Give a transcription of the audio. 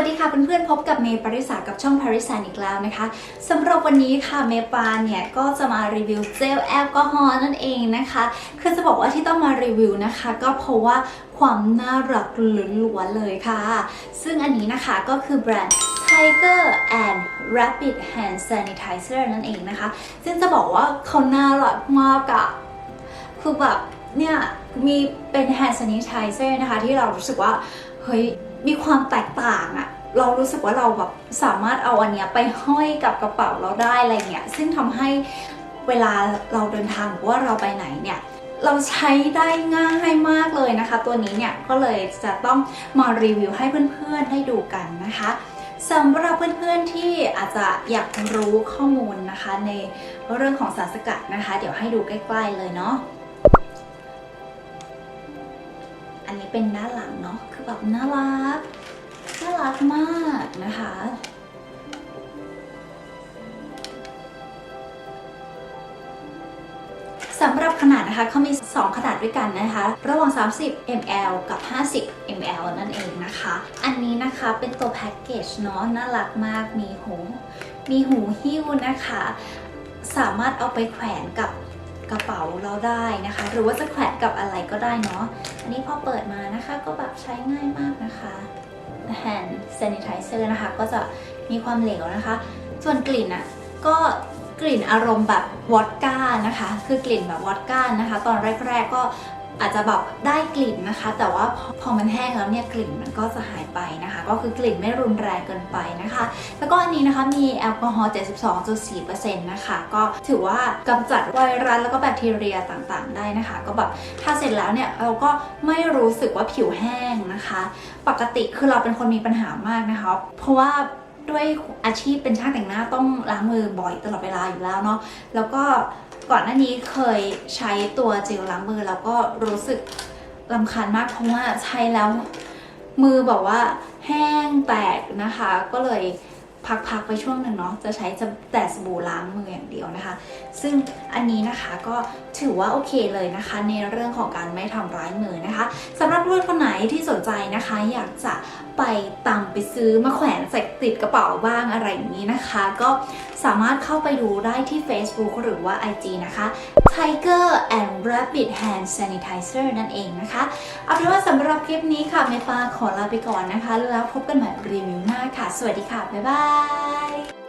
วัสดีค่ะเพื่อนๆพบกับเมย์ปริสากับช่อง Paris a n อีกแล้วนะคะสำหรับวันนี้ค่ะเมย์ปานเนี่ยก็จะมารีวิวเจลแอลกอฮอล์นั่นเองนะคะคือจะบอกว่าที่ต้องมารีวิวนะคะ ก็เพราะว่าความน่ารักล้วนๆเลยค่ะ ซึ่งอันนี้นะคะก็คือแบรนด์ Tiger and Rapid Hand Sanitizer นั่นเองนะคะ ซึ่งจะบอกว่าเขาน่ารักมากอะคือแบบ เนี่ยมีเป็น hand sanitizer นะคะที่เรารู้สึกว่าเฮ้ยมีความแตกต่างอะเรารู้สึกว่าเราแบบสามารถเอาอันเนี้ยไปห้อยกับกระเป๋าเราได้อะไรเงี้ยซึ่งทำให้เวลาเราเดินทางหรือว่าเราไปไหนเนี่ยเราใช้ได้ง่ายมากเลยนะคะ ตัวนี้เนี่ยก็เลยจะต้องมารีวิวให้เพื่อนๆได้ดูกันนะคะสำหรับเพื่อนๆที่อาจจะอยากรู้ข้อมูลนะคะ ในเรื่องของสารสกัดนะคะ เดี๋ยวให้ดูใกล้ ๆเลยเนาะ เป็นด้านหลังเนาะคือแบบน่ารักน่ารักมากนะคะสำหรับขนาดนะคะเขามี 2 ขนาดด้วยกันนะคะ ระหว่าง 30 ml กับ 50 ml นั่นเองนะคะ อันนี้นะคะเป็นตัวแพ็กเกจเนาะน่ารักมากมีหู มีหูหิ้วนะคะ สามารถเอาไปแขวนกับ กระเป๋าเราได้นะคะ หรือว่าจะแขวนกับอะไรก็ได้เนาะอันนี้พอเปิดมานะคะก็แบบใช้ง่ายมากนะคะ hand sanitizer นะคะ ก็จะมีความเหลวนะคะ ส่วนกลิ่นอะก็กลิ่นอารมณ์แบบวอดก้านะคะ คือกลิ่นแบบวอดก้านะคะ ตอนแรก ๆก็อาจจะแบบได้กลิ่นนะคะ แต่ว่าพอพอมันแห้งแล้วเนี่ยกลิ่นมันก็จะหายไปนะคะ ก็คือกลิ่นไม่รุนแรงเกินไปนะคะ แล้วก็อันนี้นะคะมีแอลกอฮอล์ 72.4%นะคะก็ถือว่ากำจัดไวรัสแล้วก็แบคทีเรียต่างๆ ได้นะคะ ก็แบบถ้าเสร็จแล้วเนี่ยเราก็ไม่รู้สึกว่าผิวแห้งนะคะ ปกติคือเราเป็นคนมีปัญหามากนะคะ เพราะว่าด้วยอาชีพเป็นช่างแต่งหน้าต้องล้างมือบ่อยตลอดเวลาอยู่แล้วเนาะแล้วก็ก่อนหน้านี้เคยใช้ตัวเจลล้างมือแล้วก็รู้สึกลำคาญมากเพราะว่าใช้แล้ว มือบอกว่าแห้งแตกนะคะ ก็เลย พักๆไปช่วงหนึ่งเนาะจะใช้แต่สบู่ล้างมืออย่างเดียวนะคะ ซึ่งอันนี้นะคะก็ถือว่าโอเคเลยนะคะ ในเรื่องของการไม่ทำร้ายมือนะคะสำหรับเพื่อนคนไหนที่สนใจนะคะ อยากจะไปตามไปซื้อมาแขวนใส่ติดกระเป๋าบ้างอะไรอย่างนี้นะคะ ก็สามารถเข้าไปดูได้ที่ Facebook หรือว่า IG นะคะ Tiger and Rabbit Hand Sanitizer นั่นเองนะคะ เอาเป็นว่าสำหรับคลิปนี้ค่ะเมปาขอลาไปก่อนนะคะ แล้วพบกันใหม่รีวิวหน้าค่ะ สวัสดีค่ะ บ๊ายบาย Bye!